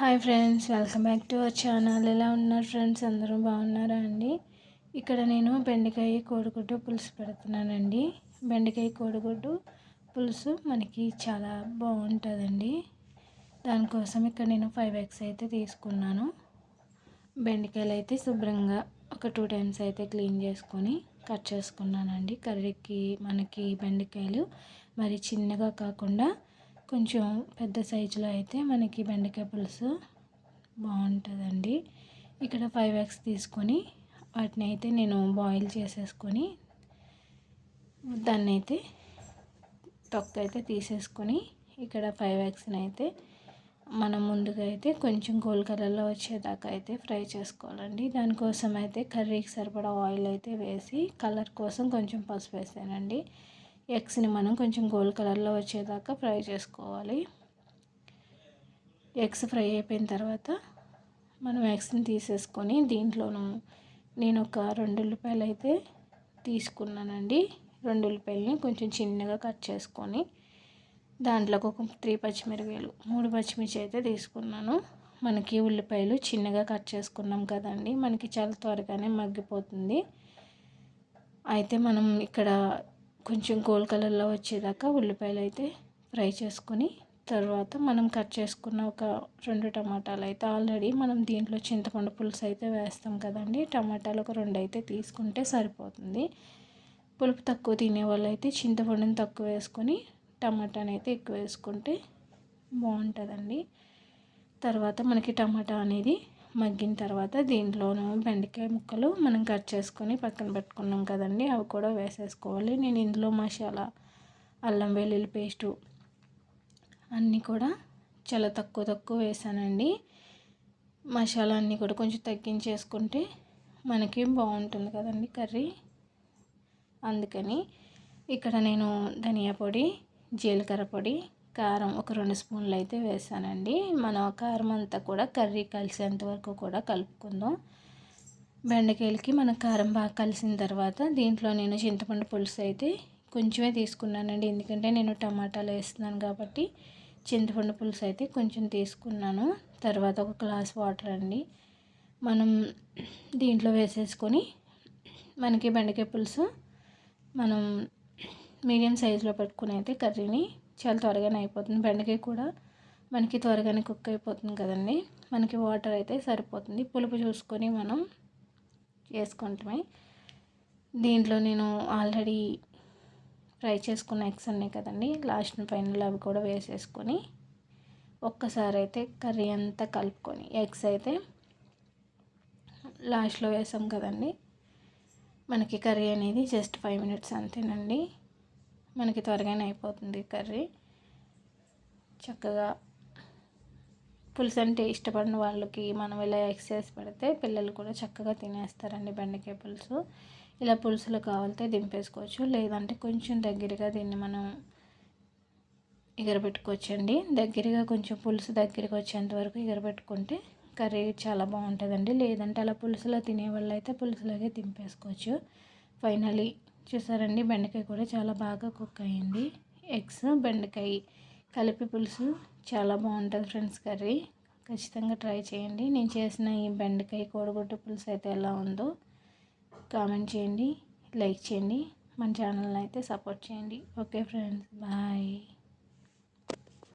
Hi friends welcome back to our channel. ఎలా ఉన్నారు friends? అందరూ బాగున్నారా అండి? ఇక్కడ నేను బెండకాయ కోడిగుడ్డు పులుసు పెడుతున్నానండి. బెండకాయ కోడిగుడ్డు పులుసు మనకి చాలా బాగుంటుందండి. దానికోసం ఇక్కడ నేను ఫైవ్ ఎగ్స్ అయితే తీసుకున్నాను. బెండకాయలు అయితే శుభ్రంగా ఒక టూ టైమ్స్ అయితే క్లీన్ చేసుకొని కట్ చేసుకున్నానండి. కర్రీకి మనకి బెండకాయలు మరి చిన్నగా కాకుండా కొంచెం పెద్ద సైజులో అయితే మనకి బెండకాయ పులుసు బాగుంటుందండి. ఇక్కడ ఫైవ్ ఎగ్స్ తీసుకొని వాటిని అయితే నేను బాయిల్ చేసేసుకొని దాన్ని అయితే తొక్క అయితే తీసేసుకొని ఇక్కడ ఫైవ్ ఎగ్స్ని అయితే మనం ముందుగా అయితే కొంచెం గోల్డ్ కలర్లో వచ్చేదాకా అయితే ఫ్రై చేసుకోవాలండి. దానికోసం అయితే కర్రీకి సరిపడా ఆయిల్ అయితే వేసి కలర్ కోసం కొంచెం పసుపు వేసానండి. ఎగ్స్ని మనం కొంచెం గోల్డ్ కలర్లో వచ్చేదాకా ఫ్రై చేసుకోవాలి. ఎగ్స్ ఫ్రై అయిపోయిన తర్వాత మనం ఎగ్స్ని తీసేసుకొని దీంట్లోనూ నేను ఒక రెండు ఉల్లిపాయలు అయితే తీసుకున్నానండి. రెండు ఉల్లిపాయలని కొంచెం చిన్నగా కట్ చేసుకొని దాంట్లోకి ఒక త్రీ పచ్చిమిరకాయలు మూడు పచ్చిమిర్చి అయితే తీసుకున్నాను. మనకి ఉల్లిపాయలు చిన్నగా కట్ చేసుకున్నాం కదండి మనకి చాలా త్వరగానే మగ్గిపోతుంది. అయితే మనం ఇక్కడ కొంచెం గోల్డ్ కలర్లో వచ్చేదాకా ఉల్లిపాయలు అయితే ఫ్రై చేసుకొని తర్వాత మనం కట్ చేసుకున్న ఒక రెండు టమాటాలు అయితే ఆల్రెడీ మనం దీంట్లో చింతపండు పులుసు అయితే వేస్తాం కదండి. టమాటాలు ఒక రెండు అయితే తీసుకుంటే సరిపోతుంది. పులుపు తక్కువ తినే వాళ్ళు అయితే చింతపండుని తక్కువ వేసుకొని టమాటాని అయితే ఎక్కువ వేసుకుంటే బాగుంటుందండి. తర్వాత మనకి టమాటా అనేది మగ్గిన తర్వాత దీంట్లోనూ బెండకాయ ముక్కలు మనం కట్ చేసుకొని పక్కన పెట్టుకున్నాం కదండి అవి కూడా వేసేసుకోవాలి. నేను ఇందులో మసాలా అల్లం వెల్లుల్లి పేస్టు అన్నీ కూడా చాలా తక్కువ తక్కువ వేసానండి. మసాలా అన్నీ కూడా కొంచెం తగ్గించేసుకుంటే మనకి బాగుంటుంది కదండి కర్రీ. అందుకని ఇక్కడ నేను ధనియా పొడి జీలకర్ర పొడి కారం ఒక రెండు స్పూన్లు అయితే వేసానండి. మనం కారం అంతా కూడా కర్రీ కలిసేంత వరకు కూడా కలుపుకుందాం. బెండకాయలకి మన కారం బాగా కలిసిన తర్వాత దీంట్లో నేను చింతపండు పులుసు అయితే కొంచెమే తీసుకున్నానండి. ఎందుకంటే నేను టమాటాలు వేస్తున్నాను కాబట్టి చింతపండు పులుసు అయితే కొంచెం తీసుకున్నాను. తర్వాత ఒక గ్లాస్ వాటర్ అండి. మనం దీంట్లో వేసేసుకొని మనకి బెండకాయ పులుసు మనం మీడియం సైజులో పెట్టుకుని అయితే కర్రీని చాలా త్వరగానే అయిపోతుంది. బెండకాయ కూడా మనకి త్వరగానే కుక్ అయిపోతుంది కదండి. మనకి వాటర్ అయితే సరిపోతుంది. పులుపు చూసుకొని మనం చేసుకుంటామే. దీంట్లో నేను ఆల్రెడీ ఫ్రై చేసుకున్న ఎగ్స్ ఉన్నాయి కదండి. లాస్ట్ ఫైనల్ అవి కూడా వేసేసుకొని ఒక్కసారి అయితే కర్రీ అంతా కలుపుకొని ఎగ్స్ అయితే లాస్ట్లో వేసాం కదండి. మనకి కర్రీ అనేది జస్ట్ ఫైవ్ మినిట్స్ అంతేనండి. మనకి త్వరగానే అయిపోతుంది కర్రీ. చక్కగా పులుసు అంటే ఇష్టపడిన వాళ్ళకి మనం ఇలా ఎక్సైజ్ పెడితే పిల్లలు కూడా చక్కగా తినేస్తారండి బెండకాయ పులుసు. ఇలా పులుసులు కావాలితే దింపేసుకోవచ్చు లేదంటే కొంచెం దగ్గరగా దీన్ని మనం ఎగరబెట్టుకోవచ్చండి. దగ్గరగా కొంచెం పులుసు దగ్గరికి వచ్చేంత వరకు ఎగరబెట్టుకుంటే కర్రీ చాలా బాగుంటుందండి. లేదంటే అలా పులుసులో తినే వాళ్ళు అయితే దింపేసుకోవచ్చు. ఫైనలీ చూసారండి బెండకాయ కూడా చాలా బాగా కుక్ అయ్యింది ఎగ్స్ బెండకాయ కలిపి పులుసు చాలా బాగుంటుంది ఫ్రెండ్స్ కర్రీ. ఖచ్చితంగా ట్రై చేయండి. నేను చేసిన ఈ బెండకాయ కోడిగుడ్డు పులుసు అయితే ఎలా ఉందో కామెంట్ చేయండి లైక్ చేయండి. మన ఛానల్ని అయితే సపోర్ట్ చేయండి. Okay friends bye.